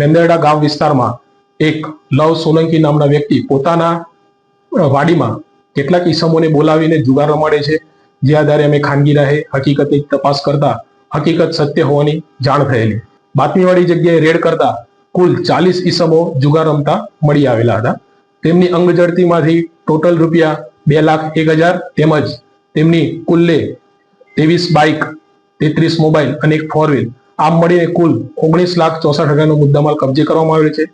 મેંદરડા ગામ વિસ્તારમાં એક લવ સોલંકી નામના વ્યક્તિ પોતાના વાડીમાં કેટલાક ઈસમોને બોલાવીને જુગાર રમાડે છે. જે આધારે અમે ખાનગી રાહે હકીકતની તપાસ કરતા હકીકત સત્ય હોવાની જાણ થયેલી. બાતમીવાળી જગ્યાએ રેડ કરતા કુલ ચાલીસ ઈસમો જુગાર રમતા મળી આવેલા હતા. તેમની અંગ જડતીમાંથી ટોટલ રૂપિયા બે લાખ એક હજાર તેમજ તેમની કુલ્લે ત્રેવીસ બાઇક, તેત્રીસ મોબાઈલ અને એક ફોર વ્હીલ આમ મળીને કુલ ઓગણીસ લાખ ચોસઠ હજારનો મુદ્દામાલ કબજે કરવામાં આવ્યો છે.